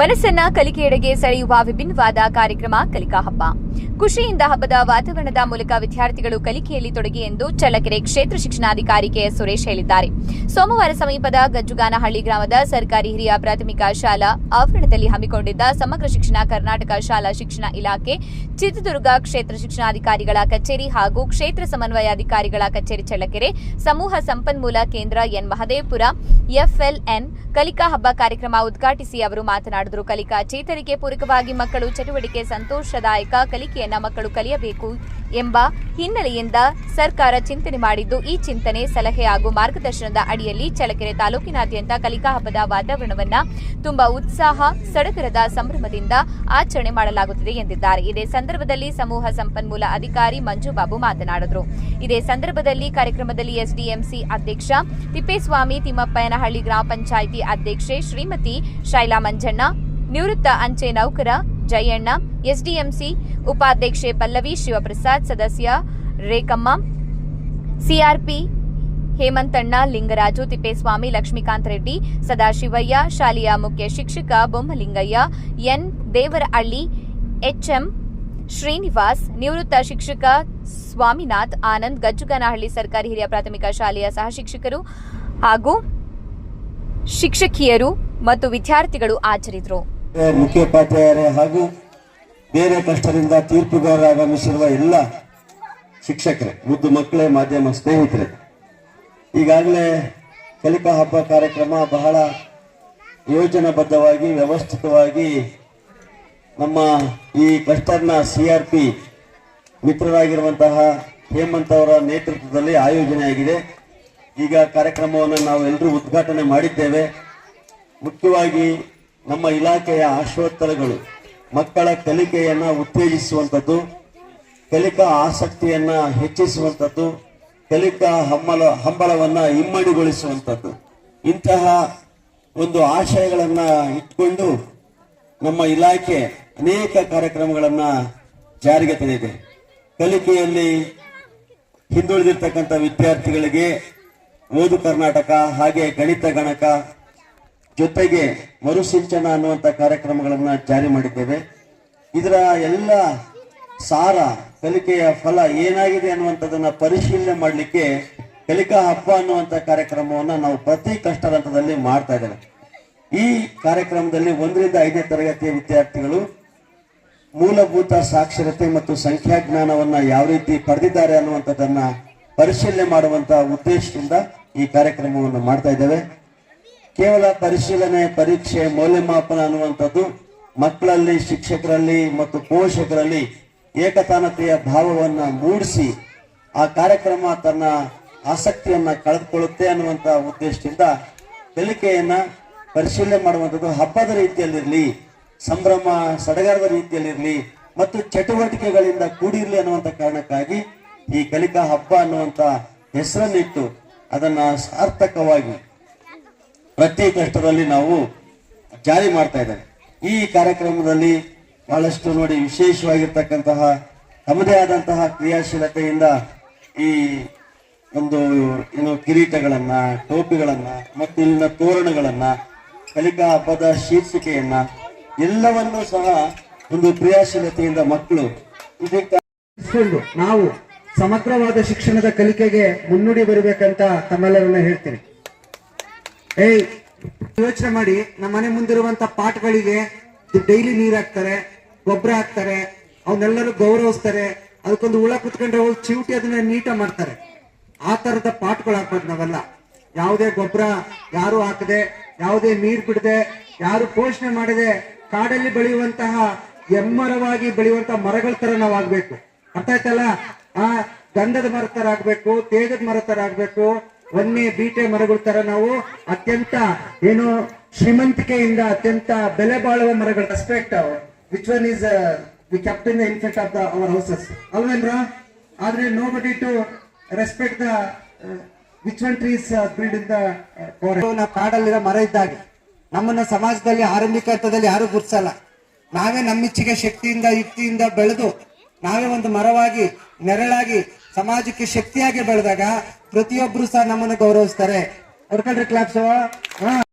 ಮನಸ್ಸನ್ನ ಕಲಿಕೆಯೆಡೆಗೆ ಸೆಳೆಯುವ ವಿಭಿನ್ನವಾದ ಕಾರ್ಯಕ್ರಮ ಕಲಿಕಾ ಹಬ್ಬ. ಖುಷಿಯಿಂದ ಹಬ್ಬದ ವಾತಾವರಣದ ಮೂಲಕ ವಿದ್ಯಾರ್ಥಿಗಳು ಕಲಿಕೆಯಲ್ಲಿ ತೊಡಗಿ ಎಂದು ಚಳ್ಳಕೆರೆ ಕ್ಷೇತ್ರ ಶಿಕ್ಷಣಾಧಿಕಾರಿ ಕೆ ಸುರೇಶ್ ಹೇಳಿದ್ದಾರೆ. ಸೋಮವಾರ ಸಮೀಪದ ಗಜ್ಜುಗಾನಹಳ್ಳಿ ಗ್ರಾಮದ ಸರ್ಕಾರಿ ಹಿರಿಯ ಪ್ರಾಥಮಿಕ ಶಾಲಾ ಆವರಣದಲ್ಲಿ ಹಮ್ಮಿಕೊಂಡಿದ್ದ ಸಮಗ್ರ ಶಿಕ್ಷಣ ಕರ್ನಾಟಕ ಶಾಲಾ ಶಿಕ್ಷಣ ಇಲಾಖೆ, ಚಿತ್ರದುರ್ಗ ಕ್ಷೇತ್ರ ಶಿಕ್ಷಣಾಧಿಕಾರಿಗಳ ಕಚೇರಿ ಹಾಗೂ ಕ್ಷೇತ್ರ ಸಮನ್ವಯಾಧಿಕಾರಿಗಳ ಕಚೇರಿ ಚಳ್ಳಕೆರೆ, ಸಮೂಹ ಸಂಪನ್ಮೂಲ ಕೇಂದ್ರ ಎನ್. ಮಹದೇವಪುರ ಎಫ್ಎಲ್ಎನ್ ಕಲಿಕಾ ಹಬ್ಬ ಕಾರ್ಯಕ್ರಮ ಉದ್ಘಾಟಿಸಿ ಅವರು ಮಾತನಾಡಿದರು. ಕಲಿಕಾ ಚೇತರಿಕೆ ಪೂರಕವಾಗಿ ಮಕ್ಕಳು ಚಟುವಟಿಕೆ ಸಂತೋಷದಾಯಕ ಕಲಿಕೆಯನ್ನ ಮಕ್ಕಳು ಕಲಿಯಬೇಕು ಎಂಬ ಹಿನ್ನೆಲೆಯಿಂದ ಸರ್ಕಾರ ಚಿಂತನೆ ಮಾಡಿದ್ದು ಈ ಚಿಂತನೆ ಸಲಹೆ ಹಾಗೂ ಮಾರ್ಗದರ್ಶನದ ಅಡಿಯಲ್ಲಿ ಚಳ್ಳಕೆರೆ ತಾಲೂಕಿನಾದ್ಯಂತ ಕಲಿಕಾ ಹಬ್ಬದ ವಾತಾವರಣವನ್ನ ತುಂಬಾ ಉತ್ಸಾಹ, ಸಡಗರದ ಸಂಭ್ರಮದಿಂದ ಆಚರಣೆ ಮಾಡಲಾಗುತ್ತಿದೆ ಎಂದಿದ್ದಾರೆ. ಇದೇ ಸಂದರ್ಭದಲ್ಲಿ ಸಮೂಹ ಸಂಪನ್ಮೂಲ ಅಧಿಕಾರಿ ಮಂಜುಬಾಬು ಮಾತನಾಡಿದರು. ಇದೇ ಸಂದರ್ಭದಲ್ಲಿ ಕಾರ್ಯಕ್ರಮದಲ್ಲಿ ಎಸ್ಡಿಎಂಸಿ ಅಧ್ಯಕ್ಷ ತಿಪ್ಪೇಸ್ವಾಮಿ ತಿಮ್ಮಪ್ಪಯ್ಯನಹಳ್ಳಿ ಗ್ರಾಮ ಪಂಚಾಯಿತಿ ಅಧ್ಯಕ್ಷೆ ಶ್ರೀಮತಿ ಶೈಲಾ ಮಂಜಣ್ಣ ನಿವೃತ್ತ ಅಂಚೆ ನೌಕರ, ಜಯಣ್ಣ, ಎಸ್ಡಿಎಂಸಿ ಉಪಾಧ್ಯಕ್ಷೆ ಪಲ್ಲವಿ ಶಿವಪ್ರಸಾದ್, ಸದಸ್ಯ ರೇಖಮ್ಮ, ಸಿಆರ್ಪಿ ಹೇಮಂತಣ್ಣ, ಲಿಂಗರಾಜು ತಿಪ್ಪೇಸ್ವಾಮಿ, ಲಕ್ಷ್ಮೀಕಾಂತ್ ರೆಡ್ಡಿ, ಸದಾಶಿವಯ್ಯ, ಶಾಲೆಯ ಮುಖ್ಯ ಶಿಕ್ಷಕ ಬೊಮ್ಮಲಿಂಗಯ್ಯ, ಎನ್. ದೇವರಹಳ್ಳಿ, ಎಚ್ಎಂ. ಶ್ರೀನಿವಾಸ್, ನಿವೃತ್ತ ಶಿಕ್ಷಕ ಸ್ವಾಮಿನಾಥ್, ಆನಂದ್ ಗಜ್ಜುಗನಹಳ್ಳಿ ಸರ್ಕಾರಿ ಹಿರಿಯ ಪ್ರಾಥಮಿಕ ಶಾಲೆಯ ಸಹ ಶಿಕ್ಷಕರು ಹಾಗೂ ಶಿಕ್ಷಕಿಯರು ಮತ್ತು ವಿದ್ಯಾರ್ಥಿಗಳು ಹಾಜರಿದ್ದರು ಮುಖ್ಯೋಪಾಧ್ಯಾಯರೇ ಹಾಗೂ ಬೇರೆ ಕಷ್ಟದಿಂದ ತೀರ್ಪುಗಾರ ಆಗಮಿಸಿರುವ ಎಲ್ಲ ಶಿಕ್ಷಕರೇ, ಮುದ್ದು ಮಕ್ಕಳೇ, ಮಾಧ್ಯಮ ಸ್ನೇಹಿತರೆ. ಈಗಾಗಲೇ ಕಲಿಕಾ ಹಬ್ಬ ಕಾರ್ಯಕ್ರಮ ಬಹಳ ಯೋಜನಾಬದ್ಧವಾಗಿ, ವ್ಯವಸ್ಥಿತವಾಗಿ ನಮ್ಮ ಈ ಕಷ್ಟರ್ನ ಸಿ ಆರ್ ಪಿ ಮಿತ್ರರಾಗಿರುವಂತಹ ಹೇಮಂತ್ ಅವರ ನೇತೃತ್ವದಲ್ಲಿ ಆಯೋಜನೆಯಾಗಿದೆ. ಈಗ ಕಾರ್ಯಕ್ರಮವನ್ನು ನಾವು ಎಲ್ಲರೂ ಉದ್ಘಾಟನೆ ಮಾಡಿದ್ದೇವೆ. ಮುಖ್ಯವಾಗಿ ನಮ್ಮ ಇಲಾಖೆಯ ಆಶೋತ್ತರಗಳು, ಮಕ್ಕಳ ಕಲಿಕೆಯನ್ನ ಉತ್ತೇಜಿಸುವಂಥದ್ದು, ಕಲಿಕಾ ಆಸಕ್ತಿಯನ್ನ ಹೆಚ್ಚಿಸುವಂಥದ್ದು, ಕಲಿಕಾ ಹಮ್ಮಲ, ಹಂಬಲವನ್ನ ಇಮ್ಮಡಿಗೊಳಿಸುವಂಥದ್ದು. ಇಂತಹ ಒಂದು ಆಶಯಗಳನ್ನ ಇಟ್ಕೊಂಡು ನಮ್ಮ ಇಲಾಖೆ ಅನೇಕ ಕಾರ್ಯಕ್ರಮಗಳನ್ನ ಜಾರಿಗೆ ತಂದಿದೆ. ಕಲಿಕೆಯಲ್ಲಿ ಹಿಂದುಳಿದಿರ್ತಕ್ಕಂಥ ವಿದ್ಯಾರ್ಥಿಗಳಿಗೆ ಓದು ಕರ್ನಾಟಕ, ಹಾಗೆ ಗಣಿತ, ಗಣಕ ಜೊತೆಗೆ ಮರುಸಿಂಚನ ಅನ್ನುವಂಥ ಕಾರ್ಯಕ್ರಮಗಳನ್ನು ಜಾರಿ ಮಾಡಿದ್ದೇವೆ. ಇದರ ಎಲ್ಲ ಸಾರ, ಕಲಿಕೆಯ ಫಲ ಏನಾಗಿದೆ ಅನ್ನುವಂಥದ್ದನ್ನು ಪರಿಶೀಲನೆ ಮಾಡಲಿಕ್ಕೆ ಕಲಿಕಾ ಹಬ್ಬ ಅನ್ನುವಂಥ ಕಾರ್ಯಕ್ರಮವನ್ನು ನಾವು ಪ್ರತಿ ಕಷ್ಟ ಹಂತದಲ್ಲಿ ಮಾಡ್ತಾ ಇದ್ದೇವೆ. ಈ ಕಾರ್ಯಕ್ರಮದಲ್ಲಿ ಒಂದರಿಂದ ಐದನೇ ತರಗತಿಯ ವಿದ್ಯಾರ್ಥಿಗಳು ಮೂಲಭೂತ ಸಾಕ್ಷರತೆ ಮತ್ತು ಸಂಖ್ಯಾಜ್ಞಾನವನ್ನ ಯಾವ ರೀತಿ ಪಡೆದಿದ್ದಾರೆ ಅನ್ನುವಂಥದ್ದನ್ನು ಪರಿಶೀಲನೆ ಮಾಡುವಂಥ ಉದ್ದೇಶದಿಂದ ಈ ಕಾರ್ಯಕ್ರಮವನ್ನು ಮಾಡ್ತಾ ಇದ್ದೇವೆ. ಕೇವಲ ಪರಿಶೀಲನೆ, ಪರೀಕ್ಷೆ, ಮೌಲ್ಯಮಾಪನ ಅನ್ನುವಂಥದ್ದು ಮಕ್ಕಳಲ್ಲಿ, ಶಿಕ್ಷಕರಲ್ಲಿ ಮತ್ತು ಪೋಷಕರಲ್ಲಿ ಏಕತಾನತೆಯ ಭಾವವನ್ನು ಮೂಡಿಸಿ ಆ ಕಾರ್ಯಕ್ರಮ ತನ್ನ ಆಸಕ್ತಿಯನ್ನ ಕಳೆದುಕೊಳ್ಳುತ್ತೆ ಅನ್ನುವಂತ ಉದ್ದೇಶದಿಂದ ಕಲಿಕೆಯನ್ನ ಪರಿಶೀಲನೆ ಮಾಡುವಂಥದ್ದು ಹಬ್ಬದ ರೀತಿಯಲ್ಲಿರಲಿ, ಸಂಭ್ರಮ, ಸಡಗರದ ರೀತಿಯಲ್ಲಿರಲಿ ಮತ್ತು ಚಟುವಟಿಕೆಗಳಿಂದ ಕೂಡಿರಲಿ ಅನ್ನುವಂಥ ಕಾರಣಕ್ಕಾಗಿ ಈ ಕಲಿಕಾ ಹಬ್ಬ ಅನ್ನುವಂಥ ಹೆಸರನ್ನಿಟ್ಟು ಅದನ್ನು ಸಾರ್ಥಕವಾಗಿ ಪ್ರತಿ ಕಷ್ಟದಲ್ಲಿ ನಾವು ಜಾರಿ ಮಾಡ್ತಾ ಇದ್ದೇವೆ. ಈ ಕಾರ್ಯಕ್ರಮದಲ್ಲಿ ಬಹಳಷ್ಟು ನೋಡಿ ವಿಶೇಷವಾಗಿರ್ತಕ್ಕಂತಹ ತಮ್ಮದೇ ಆದಂತಹ ಕ್ರಿಯಾಶೀಲತೆಯಿಂದ ಈ ಒಂದು ಏನು ಕಿರೀಟಗಳನ್ನ, ಟೋಪಿಗಳನ್ನ ಮತ್ತು ಇಲ್ಲಿನ ತೋರಣಗಳನ್ನ, ಕಲಿಕಾ ಹಬ್ಬದ ಶೀರ್ಷಿಕೆಯನ್ನ ಎಲ್ಲವನ್ನೂ ಸಹ ಒಂದು ಕ್ರಿಯಾಶೀಲತೆಯಿಂದ ಮಕ್ಕಳು ನಾವು ಸಮಗ್ರವಾದ ಶಿಕ್ಷಣದ ಕಲಿಕೆಗೆ ಮುನ್ನುಡಿ ಬರಬೇಕಂತ ತಮ್ಮೆಲ್ಲರನ್ನ ಹೇಳ್ತೀನಿ. ಏಯ್, ಯೋಚನೆ ಮಾಡಿ. ನಮ್ಮ ಮನೆ ಮುಂದಿರುವಂತ ಪಾಟ್ಗಳಿಗೆ ಡೈಲಿ ನೀರ್ ಹಾಕ್ತಾರೆ, ಗೊಬ್ಬರ ಹಾಕ್ತಾರೆ ಅವನ್ನೆಲ್ಲರೂ ಗೌರವಿಸ್ತಾರೆ. ಅದಕ್ಕೊಂದು ಹುಳ ಕುತ್ಕೊಂಡ್ರೆ ಅವ್ರು ಚಿವುಟಿ ಅದನ್ನ ನೀಟ ಮಾಡ್ತಾರೆ. ಆ ತರದ ಪಾಟ್ಗಳು ಹಾಕ್ಬಾರ್ದು ನಾವೆಲ್ಲ. ಯಾವುದೇ ಗೊಬ್ಬರ ಯಾರು ಹಾಕದೆ, ಯಾವುದೇ ನೀರ್ ಬಿಡದೆ, ಯಾರು ಪೋಷಣೆ ಮಾಡದೆ, ಕಾಡಲ್ಲಿ ಬೆಳೆಯುವಂತಹ ಎಮ್ಮರವಾಗಿ ಬೆಳೆಯುವಂತ ಮರಗಳ ತರ ನಾವು ಆಗ್ಬೇಕು. ಅರ್ಥ ಆಯ್ತಲ್ಲ? ಆ, ಗಂಧದ ಮರ ತರ ಆಗ್ಬೇಕು, ತೇಗದ ಮರ ತರ ಆಗ್ಬೇಕು ವನ್ಯ ಬೀಟೆ ಮರಗಳ ತರ ನಾವು. ಅತ್ಯಂತ ಏನು ಶ್ರೀಮಂತಿಕೆಯಿಂದ ಅತ್ಯಂತ ಬೆಲೆ ಬಾಳುವ ಮರಗಳ. Respect which one is the captain the in fact of the our houses ಅಲ್ವೇನ್ರ? ಆದ್ರೆ nobody to respect the which one trees breed in the ನಾವು ಕಾಡಲ್ಲಿರೋ ಮರ ಇದ್ದಾಗೆ. ನಮ್ಮನ್ನ ಸಮಾಜದಲ್ಲಿ, ಆರಂಭಿಕ ಹಂತದಲ್ಲಿ ಯಾರು ಗುರ್ಸಲ್ಲ. ನಾವೇ ನಮ್ಮಿಚ್ಚಿಗೆ ಶಕ್ತಿಯಿಂದ, ಯುಕ್ತಿಯಿಂದ ಬೆಳೆದು, ನಾವೇ ಒಂದು ಮರವಾಗಿ, ನೆರಳಾಗಿ ಸಮಾಜಕ್ಕೆ ಶಕ್ತಿಯಾಗಿ ಬೆಳೆದಾಗ ಪ್ರತಿಯೊಬ್ರು ಸಹ ನಮ್ಮನ್ನು ಗೌರವಿಸ್ತಾರೆ. ಹೊಡ್ಕೊಳ್ರಿ ಕ್ಲಾಪ್ಸ್